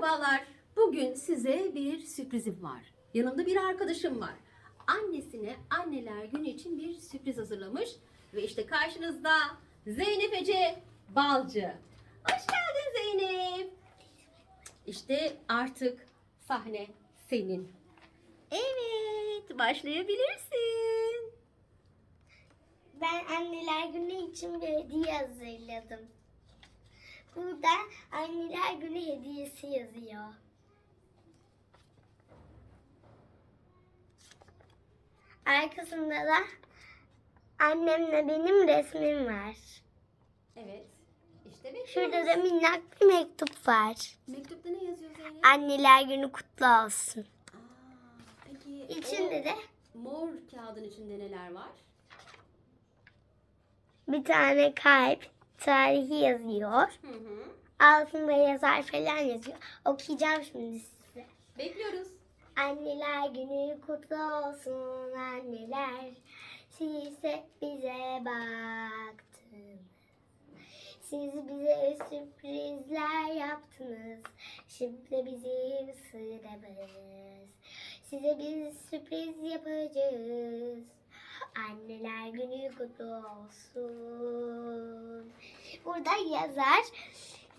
Merhabalar. Bugün size bir sürprizim var. Yanımda bir arkadaşım var. Annesine anneler günü için bir sürpriz hazırlamış. Ve işte karşınızda Zeynep Ece Balcı. Hoş geldin Zeynep. İşte artık sahne senin. Evet, başlayabilirsin. Ben anneler günü için bir hediye hazırladım. Burada anneler günü hediyesi yazıyor. Arkasında da annemle benim resmim var. Evet. İşte bekliyoruz. Şurada da minnak bir mektup var. Mektupta ne yazıyor Zeynep? Anneler günü kutlu olsun. Aa, peki İçinde o de mor kağıdın içinde neler var? bir tane kalp tarihi yazıyor. Hı hı. Altında yazar falan yazıyor. Okuyacağım şimdi size. Bekliyoruz. Anneler günü kutlu olsun anneler. Siz hep bize baktınız. Siz bize sürprizler yaptınız. Şimdi bizim sıramız. Size biz sürpriz yapacağız. Anneler günü kutlu olsun. Burada yazar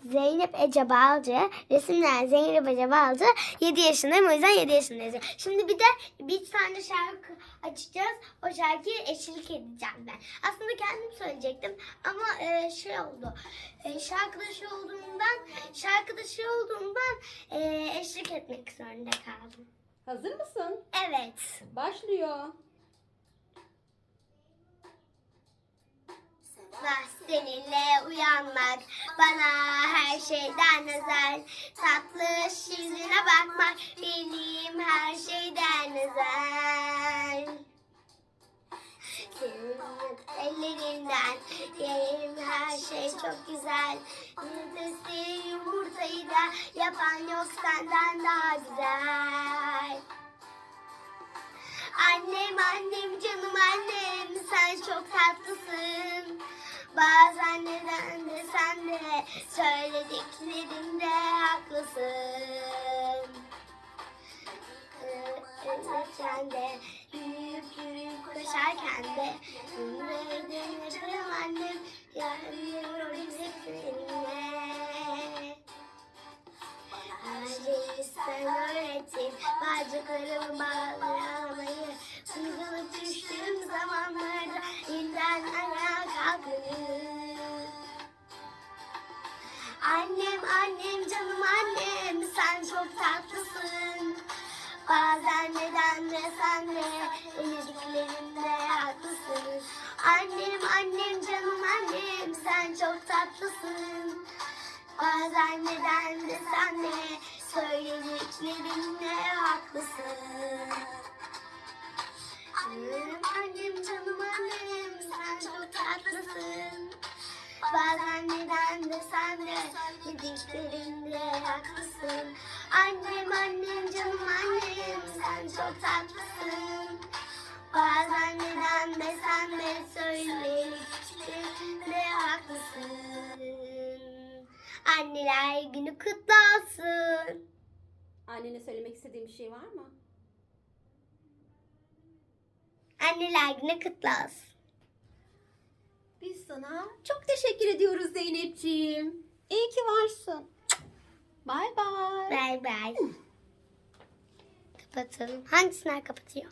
Zeynep Ece Balcı. Resimler Zeynep Ece Balcı. 7 yaşındayım o yüzden 7 yaşındayız. Şimdi bir de bir tane şarkı açacağız. O şarkıyı eşlik edeceğim ben. Aslında kendim söyleyecektim ama e, şey oldu. E, şarkıdaşı olduğumdan şarkıdaşı olduğumdan e, eşlik etmek zorunda kaldım. Hazır mısın? Evet. Başlıyor. Sabah seninle uyanmak bana her şeyden özel. Tatlı yüzüne bakmak benim her şeyden özel. Senin ellerinden yerim her şey çok güzel. Yumurtası yumurtayı da yapan yok senden daha güzel. Annem annem canım annem sen çok tatlısın. Bazen neden de sen de söylediklerinde haklısın. Ölürken de yürüyüp yürüyüp koşarken de Dönüyorum annem yanıyorum hep seninle. Her şeyi sen öğrettin Bacaklarımı bağlamayı Annem annem canım annem Sen çok tatlısın. Bazen neden de sen de Denediklerinde haklısın. Annem annem canım annem Sen çok tatlısın. Bazen neden de sen de söylediklerinde haklısın. De dediklerinde haklısın. Annem annem canım annem sen çok tatlısın. Bazen neden de sen de söylediklerinde haklısın. Anneler günü kutlu olsun. Annene söylemek istediğin bir şey var mı? Anneler günü kutlu olsun. Biz sana çok teşekkür ediyoruz Zeynepciğim. İyi ki varsın. Bay bay. Bay bay. Kapatalım. Hangisinden kapatıyor?